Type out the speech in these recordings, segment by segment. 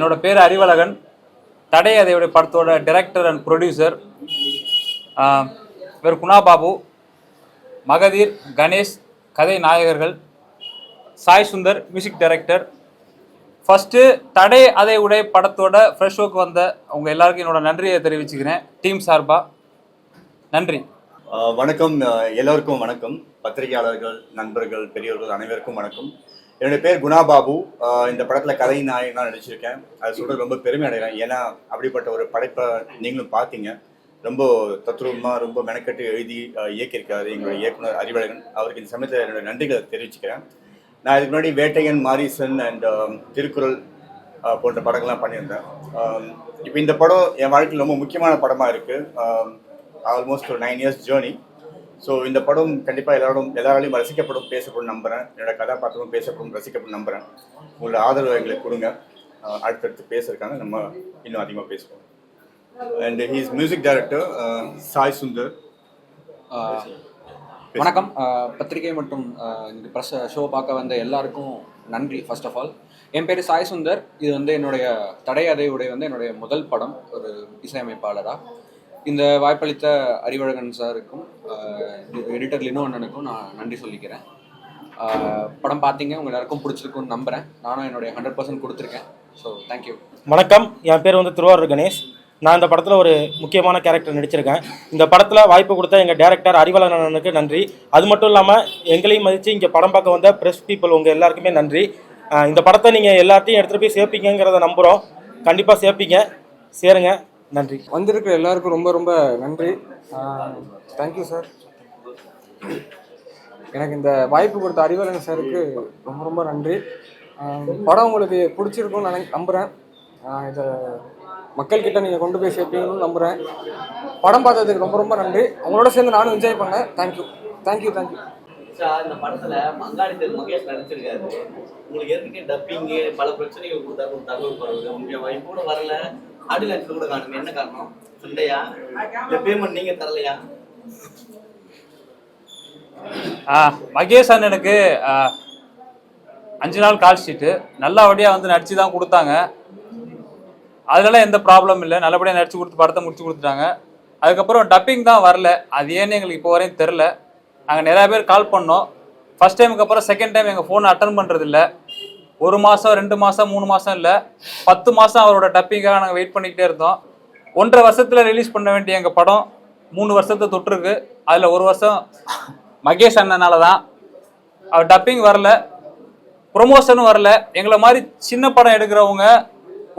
என்னோட பேர் அறிவழகன். தடை அதையுடைய படத்தோட டைரக்டர் அண்ட் ப்ரொடியூசர் இவர் குணா பாபு மகதீர் கணேஷ் கதை நாயகர்கள் Sai Sundar music director first தடை அதை உடைய படத்தோட ஃப்ரெஷ் ஒர்க் வந்த உங்க எல்லாருக்கும் என்னோட நன்றியை தெரிவிச்சுக்கிறேன். டீம் சார்பா. நன்றி. வணக்கம். எல்லோருக்கும் வணக்கம். பத்திரிகையாளர்கள் நண்பர்கள் பெரியவர்கள் அனைவருக்கும் வணக்கம். என்னுடைய பேர் குணா பாபு இந்த படத்தில் கதை நாயகனாக நடிச்சிருக்கேன். அது சொல்கிறது ரொம்ப பெருமை அடைகிறேன். ஏன்னா அப்படிப்பட்ட ஒரு படைப்பை நீங்களும் பார்த்தீங்க. ரொம்ப தத்ரூபமாக ரொம்ப மெனக்கட்டு எழுதி இயக்கியிருக்காரு எங்களுடைய இயக்குனர் அறிவழகன். அவருக்கு இந்த சமயத்தில் என்னுடைய நன்றிகளை தெரிவிச்சுக்கிறேன். நான் இதுக்கு முன்னாடி வேட்டையன் மாரிசன் அண்ட் திருக்குறள் போன்ற படங்கள்லாம் பண்ணியிருந்தேன். இப்போ இந்த படம் என் வாழ்க்கையில் ரொம்ப முக்கியமான படமாக இருக்குது ஆல்மோஸ்ட் ஒரு நைன் இயர்ஸ் ஜேர்னி. ஸோ இந்த படம் கண்டிப்பாக எல்லாரும் எல்லாராலையும் ரசிக்கப்படும் பேசப்படும் நம்புகிறேன் என்னோட கதாபாத்திரமும் பேசப்படும் ரசிக்கப்படும் நம்புகிறேன் உங்களோட ஆதரவு எங்களுக்கு கொடுங்க. அடுத்தடுத்து பேசுறதுக்காக நம்ம இன்னும் அதிகமாக பேசுவோம். And his music director Sai Sundar. வணக்கம். பத்திரிகை மற்றும் இந்த ப்ரெஸ் ஷோ பார்க்க வந்த எல்லாருக்கும் நன்றி ஃபர்ஸ்ட் ஆஃப் ஆல் என் பேர் சாய் சுந்தர். இது வந்து என்னுடைய தடை அதையுடைய வந்து என்னுடைய முதல் படம். ஒரு இசையமைப்பாளராக இந்த வாய்ப்பளித்த அறிவழகன் சாருக்கும் எடிட்டர் லினோ அண்ணனுக்கும் நான் நன்றி சொல்லிக்கிறேன். படம் பார்த்தீங்க உங்கள் எல்லாருக்கும் பிடிச்சிருக்கும்னு நம்புகிறேன் நானும் என்னுடைய ஹண்ட்ரட் பர்சன்ட் கொடுத்துருக்கேன். ஸோ தேங்க்யூ வணக்கம். என் பேர் வந்து திருவாரூர் கணேஷ். நான் இந்த படத்தில் ஒரு முக்கியமான கேரக்டர் நடிச்சிருக்கேன். இந்த படத்தில் வாய்ப்பு கொடுத்த எங்கள் டேரக்டர் அறிவழகனுக்கு நன்றி. அது மட்டும் இல்லாமல் எங்களையும் மதித்து இங்கே படம் பார்க்க வந்த ப்ரெஸ் பீப்புள் உங்கள் எல்லாருக்குமே நன்றி. இந்த படத்தை நீங்கள் எல்லாத்தையும் எடுத்துகிட்டு போய் சேர்ப்பீங்கிறத நம்புகிறோம் கண்டிப்பாக சேர்ப்பீங்க. சேருங்க. நன்றி. வந்திருக்கிற எல்லாருக்கும் ரொம்ப ரொம்ப நன்றி. தேங்க்யூ சார் எனக்கு இந்த வாய்ப்பு கொடுத்த அறிவழகன் சாருக்கு ரொம்ப ரொம்ப நன்றி. படம் உங்களுக்கு பிடிச்சிருக்கும்னு நினை நம்புகிறேன் இதை மக்கள்கிட்ட நீங்கள் கொண்டு போய் சேர்ப்பீங்கன்னு நம்புகிறேன் படம் பார்த்ததுக்கு ரொம்ப ரொம்ப நன்றி. உங்களோட சேர்ந்து நானும் என்ஜாய் பண்ணேன். தேங்க்யூ தேங்க்யூ தேங்க்யூ சார் இந்த படத்துல மங்காடி தெரு மகேஷ் நடிச்சிருக்காரு. உங்களுக்கு எதுக்கு டப்பிங்கு பல பிரச்சனைகள் கொடுத்தா ஒரு வரல. ஆடியோ லான்ச் கூட காணுமே என்ன காரணம்? சண்டையா? இல்ல பேமெண்ட் நீங்க தரலையா? ஆ, மகேஷ் அண்ணனுக்கு அஞ்சு நாள் கால் ஷீட்டு நல்லபடியாக வந்து நடிச்சு தான் கொடுத்தாங்க. அதனால எந்த ப்ராப்ளம் இல்லை. நல்லபடியாக நடிச்சு கொடுத்து படத்தை முடிச்சு கொடுத்துட்டாங்க. அதுக்கப்புறம் டப்பிங் தான் வரல. அது ஏன்னு எங்களுக்கு இப்போ வரையும் தெரில நாங்கள் நிறையா பேர் கால் பண்ணோம். ஃபர்ஸ்ட் டைமுக்கு அப்புறம் செகண்ட் டைம் எங்கள் ஃபோனை அட்டன் பண்ணுறதில்ல ஒரு மாதம் ரெண்டு மாதம் மூணு மாதம் இல்லை. பத்து மாதம் அவரோட டப்பிங்காக நாங்கள் வெயிட் பண்ணிக்கிட்டே இருந்தோம். ஒன்றரை வருஷத்தில் ரிலீஸ் பண்ண வேண்டிய எங்கள் படம் மூணு வருஷத்தை தொட்டிருக்கு. அதில் ஒரு வருஷம் மகேஷ் அண்ணனால தான். அவர் டப்பிங் வரல. ப்ரொமோஷனும் வரல. எங்களை மாதிரி சின்ன படம் எடுக்கிறவங்க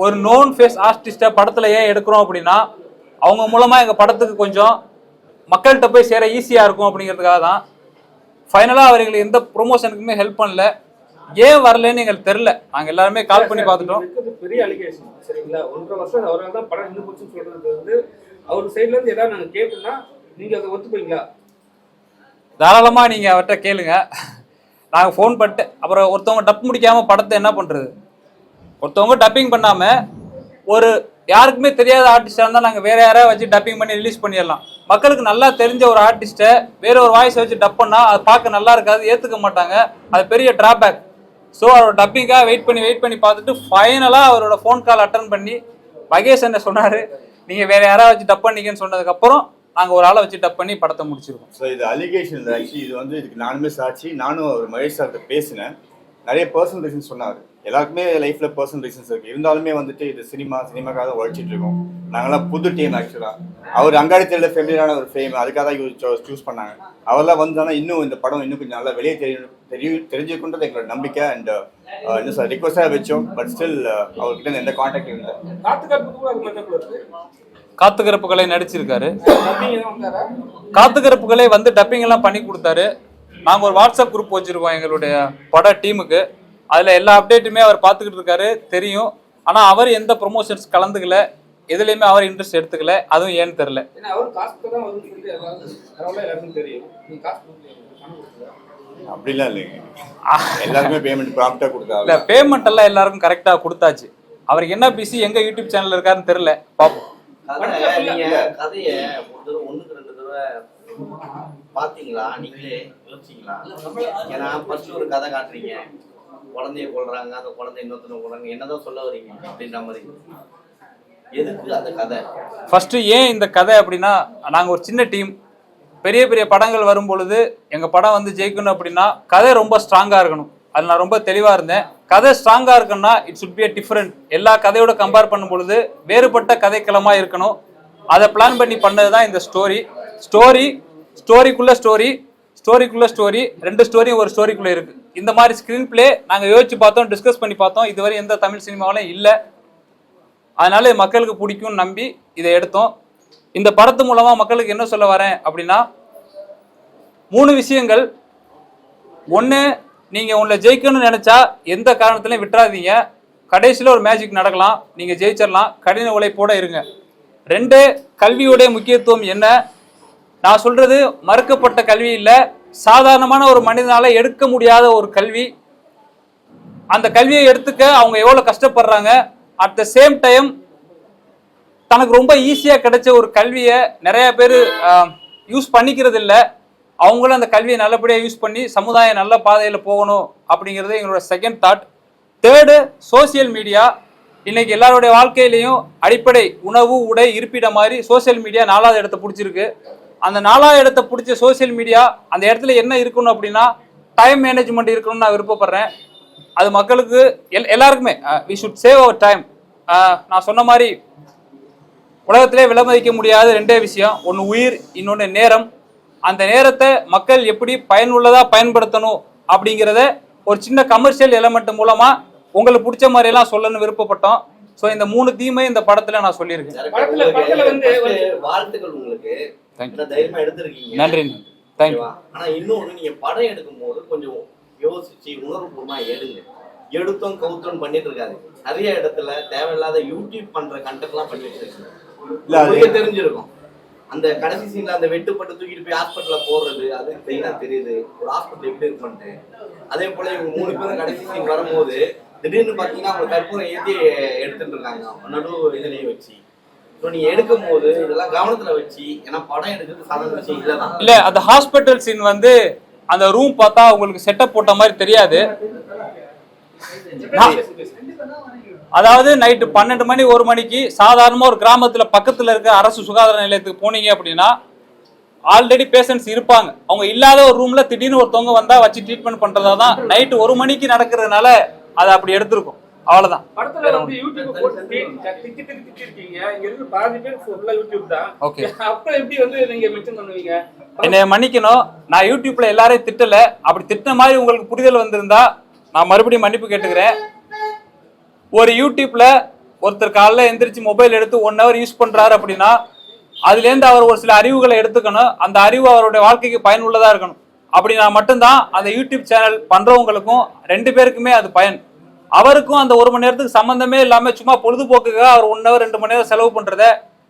ஒரு நோன் ஃபேஸ் ஆர்டிஸ்ட்டை படத்தில் ஏன் எடுக்கிறோம் அப்படின்னா அவங்க மூலமாக எங்கள் படத்துக்கு கொஞ்சம் மக்கள்கிட்ட போய் சேர ஈஸியாக இருக்கும் அப்படிங்கிறதுக்காக தான் ஃபைனலாக அவர் எங்களுக்கு எந்த ப்ரொமோஷனுக்குமே ஹெல்ப் பண்ணல. ஏன் வரலன்னு எங்களுக்கு தெரில நாங்கள் எல்லாருமே கால் பண்ணி பார்த்துட்டோம். பெரிய அலிகேஷன் சரிங்களா? ஒன்றரை வருஷம் அவரால் தான் படம் நின்று போச்சுன்னு சொல்றது வந்து அவர் சைட்ல இருந்து ஏதாவது நாங்க கேட்டோம்னா நீங்க அதை ஒத்துப்பீங்களா? தாராளமாக நீங்கள் அவர்கிட்ட கேளுங்க. நாங்கள் ஃபோன் பண்ணிட்டு அப்புறம் ஒருத்தவங்க டப் முடிக்காமல் படத்தை என்ன பண்ணுறது ஒருத்தவங்க டப்பிங் பண்ணாமல் ஒரு யாருக்குமே தெரியாத ஆர்டிஸ்டாக இருந்தால் நாங்கள் வேற யாராவது வச்சு டப்பிங் பண்ணி ரிலீஸ் பண்ணிடலாம். மக்களுக்கு நல்லா தெரிஞ்ச ஒரு ஆர்டிஸ்ட்டை வேற ஒரு வாய்ஸை வச்சு டப் பண்ணால் அது பார்க்க நல்லா இருக்காது ஏற்றுக்க மாட்டாங்க. அது பெரிய டிராபேக் ஸோ அவரோட டப்பிங்காக வெயிட் பண்ணி வெயிட் பண்ணி பார்த்துட்டு ஃபைனலாக அவரோட ஃபோன் கால் அட்டன் பண்ணி மகேஷ் என்ன சொன்னார்? நீங்கள் வேறு யாராவது வச்சு டப் பண்ணிக்கன்னு சொன்னதுக்கப்புறம் நாங்கள் ஒரு ஆளை வச்சு டப் பண்ணி படத்தை முடிச்சிருக்கோம். ஸோ இது அலிகேஷன் ஆக்சுவலி இது வந்து இதுக்கு நானுமே சாட்சி. நானும் அவர் மகேஷ் சார்கிட்ட பேசினேன். நிறைய பர்சனல் ரீசன் சொன்னார். எல்லாருக்குமே லைஃப்ல பர்சனல் ரீசன்ஸ் இருக்கு. இருந்தாலுமே வந்துட்டு இது சினிமா சினிமாக்காக தான் உழைச்சிட்டு இருக்கோம். நாங்களாம் புது டீம் ஆக்சுவலா அவர் அங்காடி தெரியல ஃபெமிலியரான ஒரு ஃபேம் அதுக்காக தான் யூஸ் சூஸ் பண்ணாங்க. அவர்லாம் வந்தானா இன்னும் இந்த படம் இன்னும் கொஞ்சம் நல்லா வெளியே தெரியும் தெரியும் தெரிஞ்சுக்கொண்டது எங்களோட நம்பிக்கை அண்ட் இன்னும் சார் ரிக்வஸ்டாக வச்சோம். பட் ஸ்டில் அவர்கிட்ட இருந்து எந்த கான்டாக்ட் இல்லை. காத்து காப்பு கூட அது மட்டும் இருக்கு. காத்துக்கிறப்புகளை நடிச்சிருக்காரு. காத்துக்கிறப்புகளே வந்து டப்பிங் எல்லாம் பண்ணி கொடுத்தாரு. நாங்கள் ஒரு வாட்ஸ்அப் குரூப் வச்சிருக்கோம் எங்களுடைய பட டீமுக்கு அதில் எல்லா அப்டேட்டுமே அவர் பார்த்துக்கிட்டு இருக்காரு தெரியும். ஆனால் அவர் எந்த ப்ரொமோஷன்ஸ் கலந்துக்கல எதுலையுமே அவர் இன்ட்ரெஸ்ட் எடுத்துக்கல அதுவும் ஏன்னு கொடுக்கலையா? அப்படிலாம் இல்லைங்க. எல்லாருமே பேமெண்ட் ப்ராப்டாக இல்லை கொடுத்தாங்க பேமெண்ட் எல்லாம் எல்லாருக்கும் கரெக்டாக கொடுத்தாச்சு. அவருக்கு என்ன பிஸி எங்க யூடியூப் சேனல் இருக்காருன்னு தெரில பார்ப்போம் பாத்தீங்களா நீங்களே யோசிச்சீங்களா? ஏன்னா ஃபர்ஸ்ட் ஒரு கதை காட்டுறீங்க. குழந்தைய கொள்றாங்க அந்த குழந்தை இன்னொருத்தனை கொள்றாங்க என்னதான் சொல்ல வரீங்க அப்படின்ற மாதிரி. எதுக்கு அந்த கதை? ஃபர்ஸ்ட் ஏன் இந்த கதை அப்படின்னா நாங்கள் ஒரு சின்ன டீம் பெரிய பெரிய படங்கள் வரும் பொழுது எங்கள் படம் வந்து ஜெயிக்கணும் அப்படின்னா கதை ரொம்ப ஸ்ட்ராங்காக இருக்கணும். அது நான் ரொம்ப தெளிவாக இருந்தேன். கதை ஸ்ட்ராங்காக இருக்குன்னா இட் சுட் பி டிஃப்ரெண்ட் எல்லா கதையோட கம்பேர் பண்ணும் பொழுது வேறுபட்ட கதைக்களமாக இருக்கணும். அதை பிளான் பண்ணி பண்ணது தான் இந்த ஸ்டோரி ஸ்டோரி ஸ்டோரிக்குள்ள ஸ்டோரி ஸ்டோரிக்குள்ள ஸ்டோரி ரெண்டு ஸ்டோரியும் ஒரு ஸ்டோரிக்குள்ளே இருக்கு. இந்த மாதிரி ஸ்க்ரீன் பிளே நாங்கள் யோசிச்சு பார்த்தோம் டிஸ்கஸ் பண்ணி பார்த்தோம். இதுவரை எந்த தமிழ் சினிமாவிலும் இல்லை. அதனால மக்களுக்கு பிடிக்கும்னு நம்பி இதை எடுத்தோம். இந்த படத்து மூலமாக மக்களுக்கு என்ன சொல்ல வரேன் அப்படின்னா மூணு விஷயங்கள். ஒன்று நீங்கள் உங்களை ஜெயிக்கணும்னு நினச்சா எந்த காரணத்துலையும் விட்டுறாதீங்க. கடைசியில் ஒரு மேஜிக் நடக்கலாம். நீங்கள் ஜெயிச்சிடலாம். கடின உழைப்போட இருங்க. ரெண்டு கல்வியோடைய முக்கியத்துவம் என்ன? நான் சொல்கிறது மறுக்கப்பட்ட கல்வி இல்லை. சாதாரணமான ஒரு மனிதனால் எடுக்க முடியாத ஒரு கல்வி. அந்த கல்வியை எடுத்துக்க அவங்க எவ்வளோ கஷ்டப்படுறாங்க. அட் த சேம் டைம் தனக்கு ரொம்ப ஈஸியாக கிடைச்ச ஒரு கல்வியை நிறைய பேர் யூஸ் பண்ணிக்கிறது இல்லை அவங்களும் அந்த கல்வியை நல்லபடியாக யூஸ் பண்ணி சமுதாயம் நல்ல பாதையில் போகணும் அப்படிங்கிறது எங்களோட second thought third social media இன்னைக்கு எல்லாருடைய வாழ்க்கையிலையும் அடிப்படை உணவு உடை இருப்பிடம் மாதிரி சோஷியல் மீடியா நாலாவது இடத்த பிடிச்சிருக்கு. அந்த நாலாவது இடத்த பிடிச்ச சோஷியல் மீடியா அந்த இடத்துல என்ன இருக்கணும் அப்படின்னா டைம் மேனேஜ்மெண்ட் இருக்கணும்னு நான் விருப்பப்படுறேன். அது மக்களுக்கு எல் எல்லாருக்குமே we should save our time நான் சொன்ன மாதிரி உலகத்திலே விலமதிக்க முடியாத ரெண்டே விஷயம். ஒன்று உயிர் இன்னொன்று நேரம். அந்த நேரத்தை மக்கள் எப்படி பயனுள்ளதாக பயன்படுத்தணும் அப்படிங்கிறத ஒரு சின்ன கமர்ஷியல் எலமெண்ட் மூலமாக உங்களுக்கு பிடிச்ச மாதிரியெல்லாம் சொல்லணும்னு விருப்பப்பட்டோம். ஸோ இந்த மூணு தீமை இந்த படத்தில் நான் சொல்லியிருக்கேன். வாழ்த்துக்கள் உங்களுக்கு. தைரியமா எடுத்திருக்கீங்க. நன்றி தேங்க்யூ? ஆனா இன்னொன்னு நீங்க படம் எடுக்கும் போது கொஞ்சம் யோசிச்சு உணர்வுபூர்வமா எடுங்க. எடுத்தோம் கவுத்தோம் பண்ணிட்டு இருக்காது. நிறைய இடத்துல தேவையில்லாத யூடியூப் பண்ற கண்டென்ட் எல்லாம் பண்ணிட்டு இருக்கு இல்ல, அது- உங்களுக்கே தெரிஞ்சிருக்கும். அந்த கடைசி சீன்ல அந்த வெட்டுப்பட்டு தூக்கிட்டு போய் ஹாஸ்பிட்டல்ல போடுறது அது மெயினா தெரியுது. ஒரு ஹாஸ்பிட்டல் எப்படி இருக்கும்ட்டு அதே போல இவங்க மூணு பேரும் கடைசி சீன் வரும்போது திடீர்னு பாத்தீங்கன்னா அவங்க கற்பூரம் ஏத்தி எடுத்துட்டு இருக்காங்க நடு இதுலயே வச்சு. ஸோ நீங்க எடுக்கும் போது இதெல்லாம் கவனத்துல வச்சு ஏன்னா படம் எடுக்கிறது சாதாரண விஷயம் இல்லதான். இல்ல அந்த ஹாஸ்பிட்டல் சீன் வந்து அந்த ரூம் பார்த்தா உங்களுக்கு செட்டப் போட்ட மாதிரி தெரியாது. அதாவது நைட்டு பன்னெண்டு மணி ஒரு மணிக்கு சாதாரணமா ஒரு கிராமத்துல பக்கத்துல இருக்க அரசு சுகாதார நிலையத்துக்கு போனீங்க அப்படின்னா ஆல்ரெடி பேஷண்ட்ஸ் இருப்பாங்க. அவங்க இல்லாத ஒரு ரூம்ல திடீர்னு ஒருத்தவங்க வந்தா வச்சு ட்ரீட்மெண்ட் பண்றதா தான் நைட்டு ஒரு மணிக்கு நடக்கிறதுனால அதை அப்படி எடுத்திருக்கும். அவ்வளவுதான். படத்துல வந்து யூடியூப் போட்டு தி- திக்கி திக்கி திக்கி இருக்கீங்க இங்க இருந்து பாதி பேர் ஃபுல்லா யூடியூப் தான். Okay. அப்ப எப்படி வந்து நீங்க மென்ஷன் பண்ணுவீங்க? என்னை மன்னிக்கணும். நான் யூடியூப்ல எல்லாரையும் திட்டல. அப்படி திட்டின மாதிரி உங்களுக்கு புரிதல் வந்திருந்தா நான் மறுபடியும் மன்னிப்பு கேட்டுக்கிறேன். ஒரு யூடியூப்ல ஒருத்தர் காலைல எந்திரிச்சு மொபைல் எடுத்து ஒன் ஹவர் யூஸ் பண்றாரு அப்படின்னா அதுலேருந்து அவர் ஒரு சில அறிவுகளை எடுத்துக்கணும். அந்த அறிவு அவருடைய வாழ்க்கைக்கு பயனுள்ளதா இருக்கணும். அப்படின்னா மட்டும்தான் அந்த யூடியூப் சேனல் பண்றவங்களுக்கும் ரெண்டு பேருக்குமே அது பயன். அவருக்கும் அந்த ஒரு மணி நேரத்துக்கு சம்பந்தமே இல்லாம சும்மா பொழுதுபோக்குக்காக அவர் ஒன் ஹவர் ரெண்டு மணி நேரம் செலவு பண்றத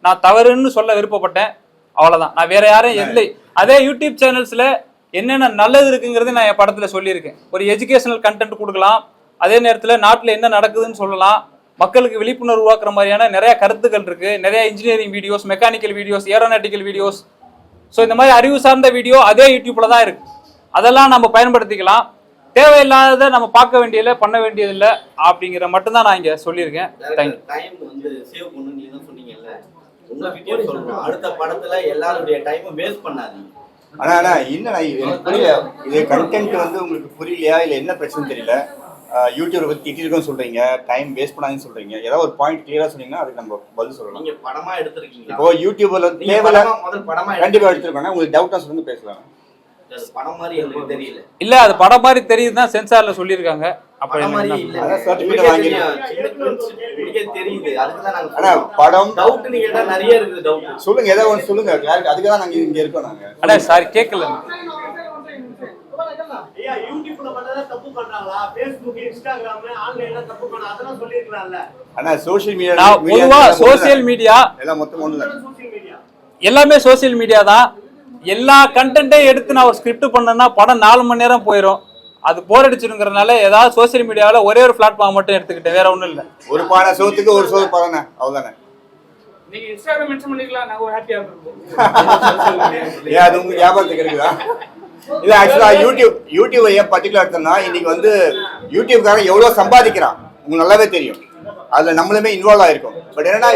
நான் தவறுன்னு சொல்ல விருப்பப்பட்டேன். அவ்வளவுதான். நான் வேற யாரும் இல்லை. அதே யூடியூப் சேனல்ஸ்ல என்னென்ன நல்லது இருக்குங்கிறது நான் என் படத்துல சொல்லியிருக்கேன். ஒரு எஜுகேஷனல் கண்டென்ட் கொடுக்கலாம். அதே நேரத்துல நாட்டுல என்ன நடக்குதுன்னு சொல்லலாம். மக்களுக்கு விழிப்புணர்வு உருவாக்குற மாதிரியான நிறைய கருத்துக்கள் இருக்கு. நிறைய engineering videos mechanical videos aeronautical videos so இந்த மாதிரி அறிவு சார்ந்த வீடியோ அதே யூடியூப்ல தான் இருக்கு. அதெல்லாம் நம்ம பயன்படுத்திக்கலாம். தேவையில்லாததை நம்ம பார்க்க வேண்டியதில்லை பண்ண வேண்டியதில்லை அப்படிங்கிற மட்டும்தான் நான் இங்க சொல்லியிருக்கேன். தேங்க்யூ டைம் வந்து சேவ் பண்ணு நீங்க தான் சொன்னீங்கல்ல. சொல்றோம். அடுத்த படத்துல எல்லாருடைய டைமும் வேஸ்ட் பண்ணாதீங்க. ஆனா ஆனா என்னண்ணா இது எனக்கு புரியல. இது கண்டென்ட் வந்து உங்களுக்கு புரியலையா? இல்ல என்ன பிரச்சனை தெரியல? யூடியூப் பத்தி திட்டிருக்கோம் சொல்றீங்க. டைம் வேஸ்ட் பண்ணாதுன்னு சொல்றீங்க. ஏதாவது ஒரு பாயிண்ட் கிளியரா சொன்னீங்கன்னா அதுக்கு நம்ம பதில் சொல்லலாம். நீங்க படமா எடுத்திருக்கீங்களா? இப்போ யூடியூப்ல நீங்க தேவையில்ல படமா முதல் படமா கண்டிப்பா எடுத்துருக்கோம். உங்களுக்கு டவுட்டா சொல்லுங்க பேசலாம். படம் மாதிரி எனக்கு தெரியல. இல்ல அது படம் மாதிரி தெரியுது தான் சென்சார்ல சொல்லியிருக்காங்க. அப்ப தெரியுது. அதுக்கு தான் நாங்க ஆனா படம் டவுட் நீங்க கேட்டா நிறைய இருக்குது டவுட் சொல்லுங்க ஏதாவது ஒன்று சொல்லுங்க. அதுக்கு தான் நாங்க இங்க இருக்கோம் நாங்க. அண்ணா சாரி கேட்கல ஆனா சோஷியல் மீடியா பொதுவா சோசியல் மீடியா எல்லாம் மொத்தம் ஒண்ணு தான் சோசியல் மீடியா எல்லாமே சோஷியல் மீடியா தான். எல்லா கண்டென்ட்டையும் எடுத்து நான் ஒரு ஸ்கிரிப்ட் பண்ணேன்னா படம் நாலு மணி நேரம் போயிடும் அது போர் அடிச்சிருங்கிறதுனால ஏதாவது சோஷியல் மீடியாவில் ஒரே ஒரு பிளாட்ஃபார்ம் மட்டும் எடுத்துக்கிட்டேன். வேற ஒன்றும் இல்லை. ஒரு பானை சோத்துக்கு ஒரு சோறு பானை அவ்வளவுதானே. நீங்க இன்ஸ்டாகிராம் மென்ஷன் பண்ணிக்கலாம். நாங்க ஒரு ஹாப்பியா இருந்திருப்போம் ஏன் அது உங்களுக்கு ஞாபகத்துக்கு இருக்குதா? இல்ல ஆக்சுவலா யூடியூப் யூடியூப் ஏன் பர்டிகுலர் எடுத்தோம்னா இன்னைக்கு வந்து யூடியூப்காரன் எவ்வளவு சம்பாதிக்கிறான்? உங்களுக்கு நல்லாவே தெரியும். அதுல நம்மளுமே இன்வால்வ் ஆயிருக்கும். பட் என்னன்னா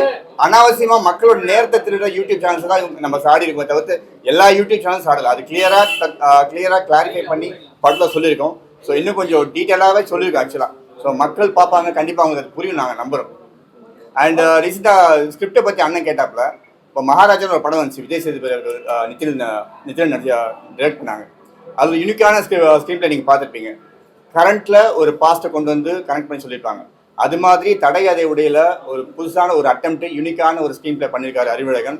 அனாவசியமா மக்களோட நேரத்தை திருடுற யூடியூப் சேனல்ஸ் தான் நம்ம சாடி இருக்கோம் தவிர்த்து எல்லா யூடியூப் சேனல்ஸ் ஆடல அது கிளியரா கிளியரா கிளாரிஃபை பண்ணி படத்துல சொல்லியிருக்கோம். ஸோ இன்னும் கொஞ்சம் டீட்டெயிலாகவே சொல்லியிருக்கோம் ஆக்சுவலா ஸோ மக்கள் பார்ப்பாங்க கண்டிப்பா அவங்களுக்கு அது புரியும் நாங்கள் நம்புறோம். அண்ட் ரீசெண்டாக ஸ்கிரிப்டை பற்றி அண்ணன் கேட்டாப்புல இப்போ மகாராஜான்னு ஒரு படம் வந்துச்சு விஜய் சேதுபதி அவர்கள் அஹ், நிதின் நிதின் நடிச்ச டிரெக்ட் பண்ணாங்க. அது யூனிக்கான ஸ்கிரிப்டை நீங்கள் பார்த்துருப்பீங்க. கரண்ட்ல ஒரு பாஸ்ட்டை கொண்டு வந்து கனெக்ட் பண்ணி சொல்லியிருப்பாங்க. அது மாதிரி தடை அதை உடையில ஒரு புதுசான ஒரு அட்டம்ப்ட் யூனிக்கான ஒரு ஸ்கீம் பிளே பண்ணியிருக்காரு அறிவழகன்.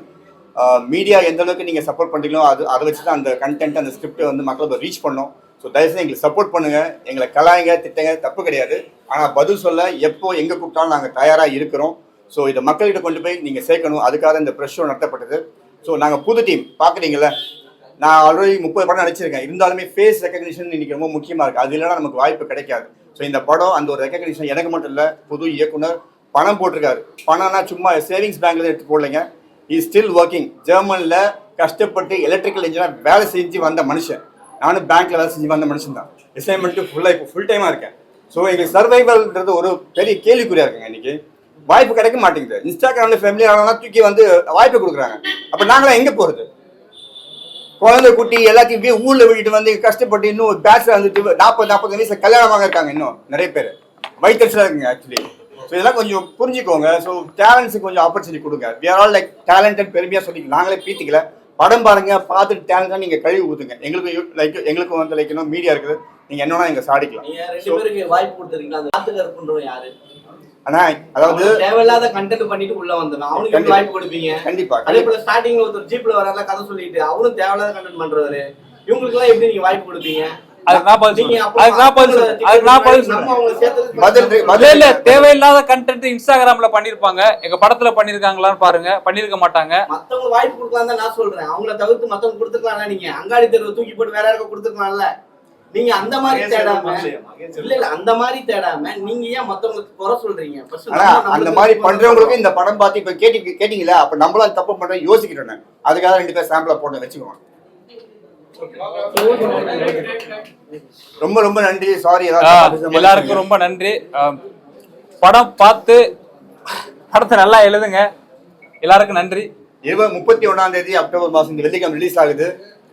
மீடியா எந்த அளவுக்கு நீங்கள் சப்போர்ட் பண்ணுறீங்களோ அது அதை வச்சு தான் அந்த கண்டென்ட் அந்த ஸ்கிரிப்டை வந்து மக்களுக்கு ரீச் பண்ணோம். ஸோ தயவுசெய்து எங்களுக்கு சப்போர்ட் பண்ணுங்க. எங்களை கலாய்ங்க திட்டங்க தப்பு கிடையாது. ஆனால் பதில் சொல்ல எப்போ எங்கே கூப்பிட்டாலும் நாங்கள் தயாராக இருக்கிறோம். ஸோ இதை மக்கள்கிட்ட கொண்டு போய் நீங்கள் சேர்க்கணும். அதுக்காக இந்த ப்ரெஷ் ஷோ நடத்தப்பட்டது. ஸோ நாங்கள் புது டீம் பார்க்குறீங்களா நான் ஆல்ரெடி முப்பது படம் நடிச்சிருக்கேன். இருந்தாலுமே ஃபேஸ் ரெக்கக்னிஷன் இன்னைக்கு ரொம்ப முக்கியமாக இருக்குது அது இல்லைனா நமக்கு வாய்ப்பு கிடைக்காது. ஸோ இந்த படம் அந்த ஒரு ரெக்கக்னிஷன் எனக்கு மட்டும் இல்லை புது இயக்குனர் பணம் போட்டிருக்காரு. பணம்னா சும்மா சேவிங்ஸ் பேங்க்ல எடுத்து போடலைங்க. இஸ் ஸ்டில் ஒர்க்கிங் ஜெர்மனில் கஷ்டப்பட்டு எலக்ட்ரிக்கல் இன்ஜினாக வேலை செஞ்சு வந்த மனுஷன். நானும் பேங்க்ல வேலை செஞ்சு வந்த மனுஷன் தான். அசைன்மெண்ட்டு ஃபுல்லாக இப்போ ஃபுல் டைமாக இருக்கேன். ஸோ எங்களுக்கு சர்வைவல்ன்றது ஒரு பெரிய கேள்விக்குறியாக இருக்குங்க இன்னைக்கு. வாய்ப்பு கிடைக்க மாட்டேங்குது. இன்ஸ்டாகிராம்ல ஃபேமிலி ஆனால் தூக்கி வந்து வாய்ப்பு கொடுக்குறாங்க. அப்போ நாங்களாம் எங்கே போகிறது குழந்தை குட்டி எல்லாத்தையும் போய் ஊர்ல விட்டுட்டு வந்து கஷ்டப்பட்டு இன்னும் பேச்சுலர் வந்துட்டு நாற்பது நாற்பது வயசுல கல்யாணமாக இருக்காங்க இன்னும் நிறைய பேர். வயிற்றுல இருக்குங்க ஆக்சுவலி ஸோ இதெல்லாம் கொஞ்சம் புரிஞ்சுக்கோங்க. ஸோ டேலண்ட்ஸுக்கு கொஞ்சம் ஆப்பர்ச்சுனிட்டி கொடுங்க. We are all like talented பெருமையாக சொல்லிங்க நாங்களே பீத்திக்கல. படம் பாருங்க பார்த்துட்டு டேலண்டாக நீங்கள் கழுவி ஊத்துங்க. எங்களுக்கு லைக் எங்களுக்கும் வந்து லைக் இன்னும் மீடியா இருக்குது. நீங்கள் என்னன்னா எங்க சாடிக்கலாம் வாய்ப்பு கொடுத்துருக்கீங்களா? யாரு? ஆனா அதாவது தேவையில்லாத கண்டென்ட் பண்ணிட்டு உள்ள வந்தவன் அவனுக்கு. வாய்ப்பு கொடுப்பீங்க? கண்டிப்பா அதே போல ஸ்டார்டிங்ல ஒருத்தர் ஜீப்ல வரால கதை சொல்லிட்டு அவரும் தேவையில்லாத கண்டென்ட் பண்றவரு இவங்களுக்கு எல்லாம் எப்படி நீங்க வாய்ப்பு கொடுப்பீங்க? தேவையில்லாத கண்டென்ட் இன்ஸ்டாகிராம்ல பண்ணிருப்பாங்க. எங்க படத்துல பண்ணிருக்காங்களான்னு பாருங்க. பண்ணிருக்க மாட்டாங்க. மத்தவங்க வாய்ப்பு கொடுக்கலாம் தான் நான் சொல்றேன். அவங்கள தவிர்த்து மத்தவங்க கொடுத்துக்கலாம்ல நீங்க. அங்காடி தெருவு தூக்கி போட்டு வேற யாருக்கும் கொடுத்துக்கலாம்ல. நீங்க அந்த மாதிரி தேடாம இல்ல இல்ல அந்த மாதிரி தேடாம நீங்க ஏன் மத்தவங்களுக்கு குறை சொல்றீங்க? அந்த மாதிரி பண்றவங்களுக்கு இந்த படம் பார்த்து இப்ப கேட்டி கேட்டீங்களா அப்ப நம்மளும் தப்பு பண்றோம் யோசிக்கிறோம் நான். அதுக்காக ரெண்டு பேர் சாம்பிளா போட்டு வச்சுக்குவோம் ரொம்ப ரொம்ப நன்றி. சாரி எல்லாருக்கும் ரொம்ப நன்றி. படம் பார்த்து படத்தை நல்லா எழுதுங்க. எல்லாருக்கும் நன்றி. இருபது முப்பத்தி ஒண்ணாம் தேதி அக்டோபர் மாசம் இந்த வெள்ளிக்கிழமை ரிலீஸ் ஆகுது.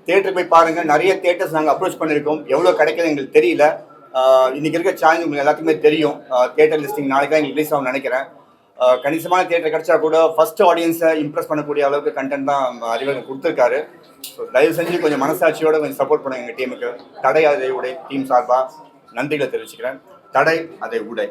தேட்டருக்கு போய் பாருங்கள் நிறைய தேட்டர்ஸ் நாங்கள் அப்ரோச் பண்ணியிருக்கோம் எவ்வளோ கிடைக்குது எங்களுக்கு தெரியல. இன்றைக்கி இருக்க சேனல் உங்களுக்கு எல்லாத்துக்குமே தெரியும். தேட்டர் லிஸ்டிங் நாளைக்கு தான் ரிலீஸ் ஆகும் நினைக்கிறேன். கணிசமான தேட்டர் கிடைச்சா கூட ஃபர்ஸ்ட் ஆடியன்ஸை இம்ப்ரெஸ் பண்ணக்கூடிய அளவுக்கு கண்டென்ட் தான் அறிவர்கள் கொடுத்துருக்காரு. ஸோ தயவு செஞ்சு கொஞ்சம் மனசாட்சியோட கொஞ்சம் சப்போர்ட் பண்ணுங்க எங்கள் டீமுக்கு தடை அதை உடை டீம் சார்பாக நன்றிகளை தெரிவிச்சுக்கிறேன். தடை அதை உடை.